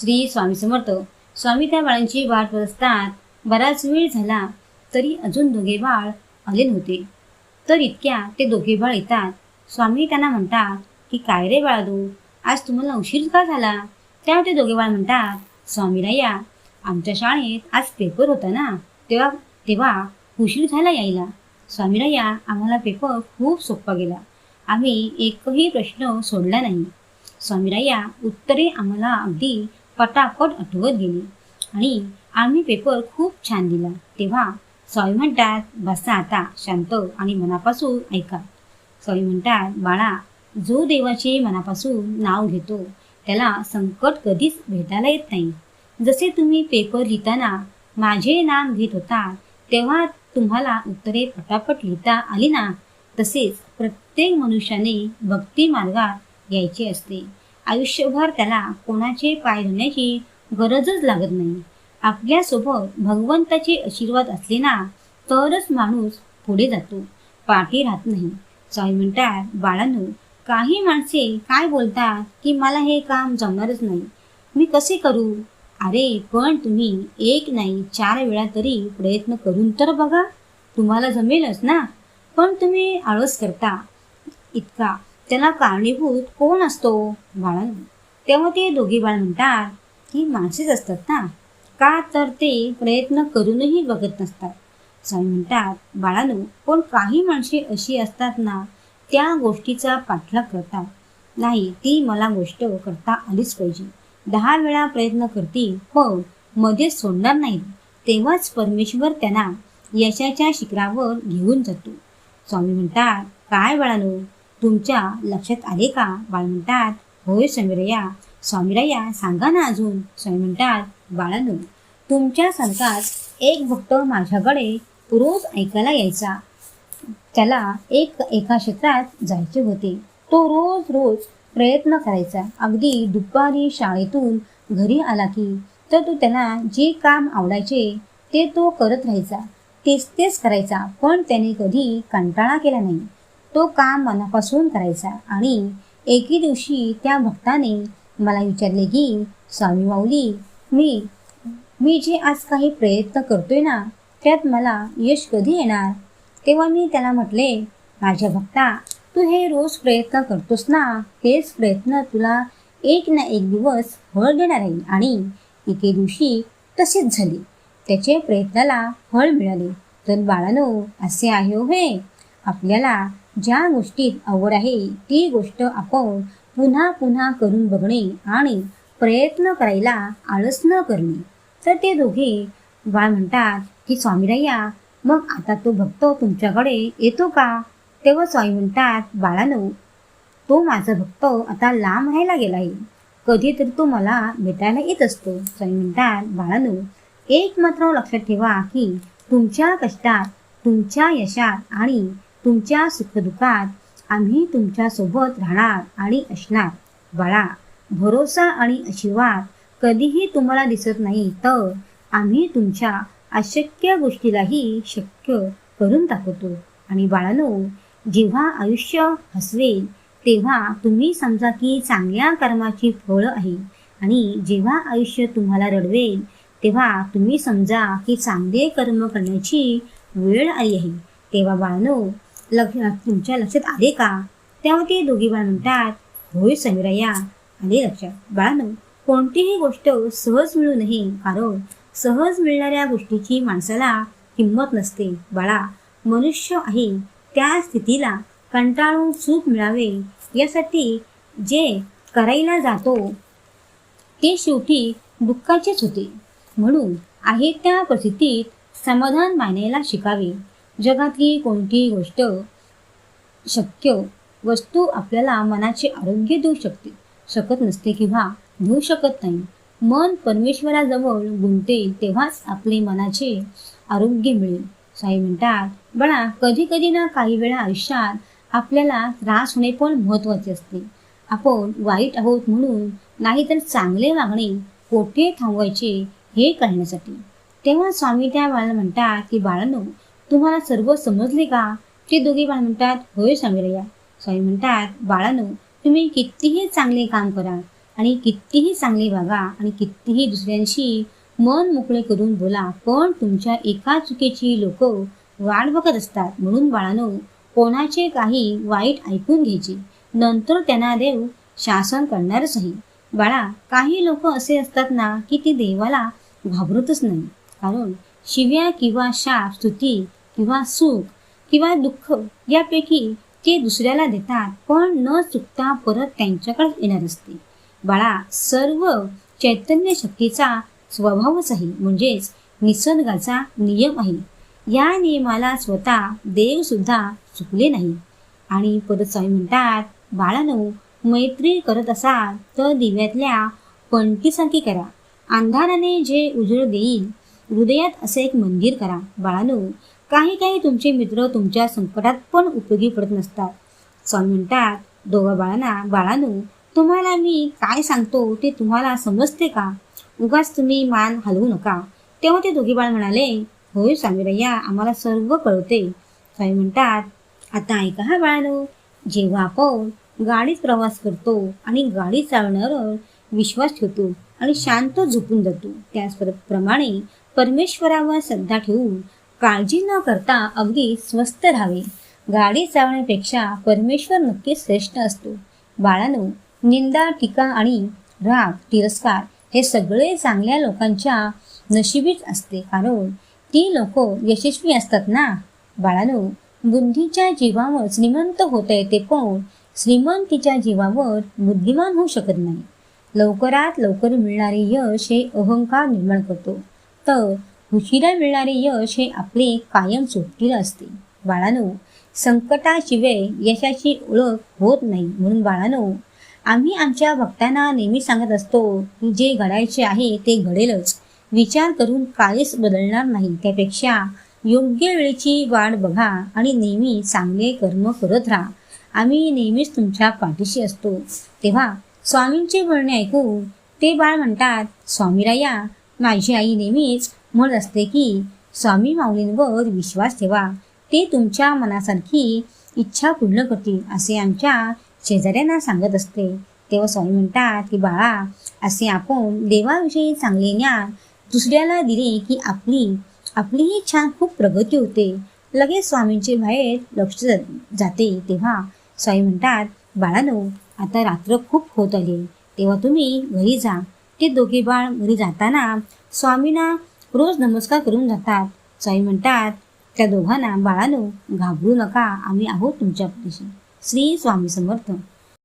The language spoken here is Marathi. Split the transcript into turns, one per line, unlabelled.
श्री स्वामी समर्थ. स्वामी त्या बाळांची वाट बघत असतात बराच वेळ झाला तरी अजून दोघे बाळ आले नव्हते. तर इतक्या ते दोघे बाळ येतात. स्वामी त्यांना म्हणतात की काय रे बाळादू आज तुम्हाला उशीर का झाला? त्यावर ते दोघे बाळ म्हणतात स्वामीराया आमच्या शाळेत आज पेपर होता ना तेव्हा तेव्हा उशीर झाला यायला. स्वामीराया आम्हाला पेपर खूप सोपा गेला. आम्ही एकही प्रश्न सोडला नाही. स्वामीराया उत्तरे आम्हाला अगदी पटापट आठवत गेली. आणि आम्ही पेपर खूप छान दिला. तेव्हा सॉई म्हणतात बसा आता शांत आणि मनापासून ऐका. सॉई म्हणतात बाळा जो देवाचे मनापासून नाव घेतो त्याला संकट कधीच भेटायला येत नाही. जसे तुम्ही पेपर लिहिताना माझे नाम घेत होता तेव्हा तुम्हाला उत्तरे पटापट लिहिता आली ना तसेच प्रत्येक मनुष्याने भक्ती मार्गात यायचे असते. आयुष्यभर त्याला कोणाचे पाय धुण्याची गरजच लागत नाही. आपल्यासोबत भगवंताचे आशीर्वाद असले ना तरच माणूस पुढे जातो. पाठी राहत नाही. स्वामी म्हणतात बाळांनो काही माणसे काय बोलतात की मला हे काम जमणारच नाही. मी कसे करू? अरे पण तुम्ही एक नाही चार वेळा तरी प्रयत्न करून तर बघा. तुम्हाला जमेलच ना. पण तुम्ही आळस करता इतका. त्याला कारणीभूत कोण असतो? बाळांनो तेव्हा ते दोघे बाळ म्हणतात की माणसेच असतात ना. का तर ते प्रयत्न करूनही बघत नसतात. स्वामी म्हणतात बाळानो पण काही माणसे अशी असतात ना त्या गोष्टीचा पाठलाग करतात. नाही ती मला गोष्ट करता आलीच पाहिजे. दहा वेळा प्रयत्न करतील पण मध्ये सोडणार नाही तेव्हाच परमेश्वर त्यांना यशाच्या शिखरावर घेऊन जातो. स्वामी म्हणतात काय बाळानो तुमच्या लक्षात आले का? बाळ म्हणतात होय समीरया. स्वामीरया सांगा ना अजून. स्वामी म्हणतात बाळानो तुमच्या संघात एक भक्त माझ्याकडे रोज ऐकायला यायचा. त्याला एक एका क्षेत्रात जायचे होते. तो रोज रोज प्रयत्न करायचा. अगदी दुपारी शाळेतून घरी आला की तर तो त्याला जे काम आवडायचे ते तो करत राहायचा. तेच तेच करायचा. पण त्याने कधी कंटाळा केला नाही. तो काम मनापासून करायचा आणि एके दिवशी त्या भक्ताने मला विचारले की स्वामी माऊली मी मी जे आज काही प्रयत्न करतोय ना त्यात मला यश कधी येणार? तेव्हा मी त्याला म्हटले माझ्या भक्ता तू हे रोज प्रयत्न करतोस ना तेच प्रयत्न तुला एक ना एक दिवस फळ देणार आहे. आणि एके दिवशी तसेच झाले. त्याचे प्रयत्नाला फळ मिळाले. तर बाळानो असे आहे हो हे. आपल्याला ज्या गोष्टीत आवड आहे ती गोष्ट आपण पुन्हा पुन्हा करून बघणे आणि प्रयत्न करायला आळस न करणे. तर ते दोघे बाळ म्हणतात की स्वामीराया मग आता तो भक्त तुमच्याकडे येतो का? तेव्हा स्वामी म्हणतात बाळानो तो माझा भक्त आता लांब राहायला गेला आहे कधीतरी तो मला भेटायला येत असतो. स्वामी म्हणतात बाळानो एक मात्र लक्षात ठेवा की तुमच्या कष्टात तुमच्या यशात आणि तुमच्या सुखदुःखात आम्ही तुमच्यासोबत राहणार आणि असणार. बाळा भरोसा आणि आशीर्वाद कधीही तुम्हाला दिसत नाही तर आम्ही तुमच्या अशक्य गोष्टीलाही शक्य करून दाखवतो. आणि बाळानो जेव्हा आयुष्य हसवेल तेव्हा तुम्ही समजा की चांगल्या कर्माची फळ आहे. आणि जेव्हा आयुष्य तुम्हाला रडवेल तेव्हा तुम्ही समजा की चांगले कर्म करण्याची वेळ आली आहे. तेव्हा बाळानो लक्ष तुमच्या लक्षात आले का? तेव्हा ते दोघी बाळ म्हणतात होय समीराया आले लक्षात. बाळांनो कोणतीही गोष्ट सहज मिळू नये कारण सहज मिळणाऱ्या गोष्टीची माणसाला किंमत नसते. बाळा मनुष्य आहे त्या स्थितीला कंटाळून सुख मिळावे यासाठी जे करायला जातो ते शेवटी दुःखाचेच होते. म्हणून आहे त्या परिस्थितीत समाधान मानायला शिकावे. जगातली कोणतीही गोष्ट शक्य वस्तू आपल्याला मनाचे आरोग्य देऊ शकते. शकत नसते किंवा देऊ शकत नाही. मन परमेश्वराजवळ गुंते तेव्हाच आपले मनाचे आरोग्य मिळेल. साई म्हणतात बळा कधी कधी ना काही वेळा आयुष्यात आपल्याला त्रास होणे पण महत्त्वाचे असते. आपण वाईट आहोत म्हणून नाहीतर चांगले वागणे कोठे थांबवायचे हे कळण्यासाठी तेव्हा स्वामी त्या बाळाला म्हणतात की बाळांनो तुम्हाला सर्व समजले का? ते दोघे बाळ म्हणतात होय स्वामीरया स्वामी म्हणतात बाळांनो तुम्ही कितीही चांगले काम करा आणि कितीही चांगले वागा आणि कितीही दुसऱ्यांशी मन मोकळे करून बोला पण तुमच्या एका चुकीची लोक वाट बघत असतात. म्हणून बाळानो कोणाचे काही वाईट ऐकून घ्यायचे. नंतर त्यांना देव शासन करणारच आहे. बाळा काही लोक असे असतात ना की ते देवाला घाबरतच नाही. कारण शिव्या किंवा शाप स्तुती किंवा सुख किंवा दुःख यापैकी ते दुसऱ्याला देतात पण न चुकता परत त्यांच्याकडे येणार असते. बाळा सर्व चैतन्य शक्तीचा स्वभावच आहे म्हणजेच निसर्गाचा नियम आहे. या नियमाला स्वतः देव सुद्धा चुकले नाही. आणि परत स्वामी म्हणतात बाळानो मैत्री करत असाल तर दिव्यातल्या पणतीसारखी करा. अंधाराने जे उजेड देईल हृदयात असे एक मंदिर करा. बाळानो काही काही तुमचे मित्र तुमच्या संकटात पण उपयोगी पडत नसतात. स्वामी म्हणतात दोघा बाळांना बाळांनो तुम्हाला मी काय सांगतो ते तुम्हाला समजते का? उगाच तुम्ही मान हलवू नका. तेव्हा ते दोघे बाळ म्हणाले होय स्वामीरय्या आम्हाला सर्व कळते. स्वामी म्हणतात आता ऐका हा बाळानो जेव्हा आपण गाडीत प्रवास करतो आणि गाडी चालवण्यावर विश्वास ठेवतो आणि शांत झोपून जातो त्याचप्रमाणे परमेश्वरावर श्रद्धा ठेवून काळजी न करता अगदी स्वस्थ राहावे. गाडी चालवण्यापेक्षा परमेश्वर नक्कीच श्रेष्ठ असतो. बाळानो निंदा टीका आणि राग तिरस्कार हे सगळे चांगल्या लोकांच्या नशिबीच असते. कारण ती लोक यशस्वी असतात ना? बाळानो बुद्धीच्या जीवावर श्रीमंत होता येते पण श्रीमंतीच्या जीवावर बुद्धिमान होऊ शकत नाही. लवकरात लवकर मिळणारे यश हे अहंकार निर्माण करतो. तर उशिरा मिळणारे यश हे आपले कायम सोडलेलं असते बाळानो संकटाशिवाय यशाची ओळख होत नाही म्हणून बाळानो आम्ही आमच्या भक्तांना नेहमी सांगत असतो की जे घडायचे आहे ते घडेलच. विचार करून काहीच बदलणार नाही. त्यापेक्षा योग्य वेळेची वाट बघा आणि नेहमी चांगले कर्म करत राहा. आम्ही नेहमीच तुमच्या पाठीशी असतो. तेव्हा स्वामींचे बोलणे ऐकू ते बाळ म्हणतात स्वामीराया माझी आई नेहमीच म्हणत असते की स्वामी माऊलींवर विश्वास ठेवा. ते तुमच्या मनासारखी इच्छा पूर्ण करतील असे आमच्या शेजाऱ्यांना सांगत असते. तेव्हा स्वामी म्हणतात की बाळा असे आपण देवाविषयी चांगले ज्ञान दुसऱ्याला दिले की आपली आपलीही छान खूप प्रगती होते. लगेच स्वामींचे बाहेर लक्ष जाते. तेव्हा स्वामी म्हणतात बाळानो आता रात्र खूप होत आली. तेव्हा तुम्ही घरी जा. ते दोघे बाळ घरी जाताना स्वामींना रोज नमस्कार करून जातात. स्वामी म्हणतात त्या दोघांना बाळानो घाबरू नका. आम्ही आहोत तुमच्या पाठीशी. श्री स्वामी समर्थ.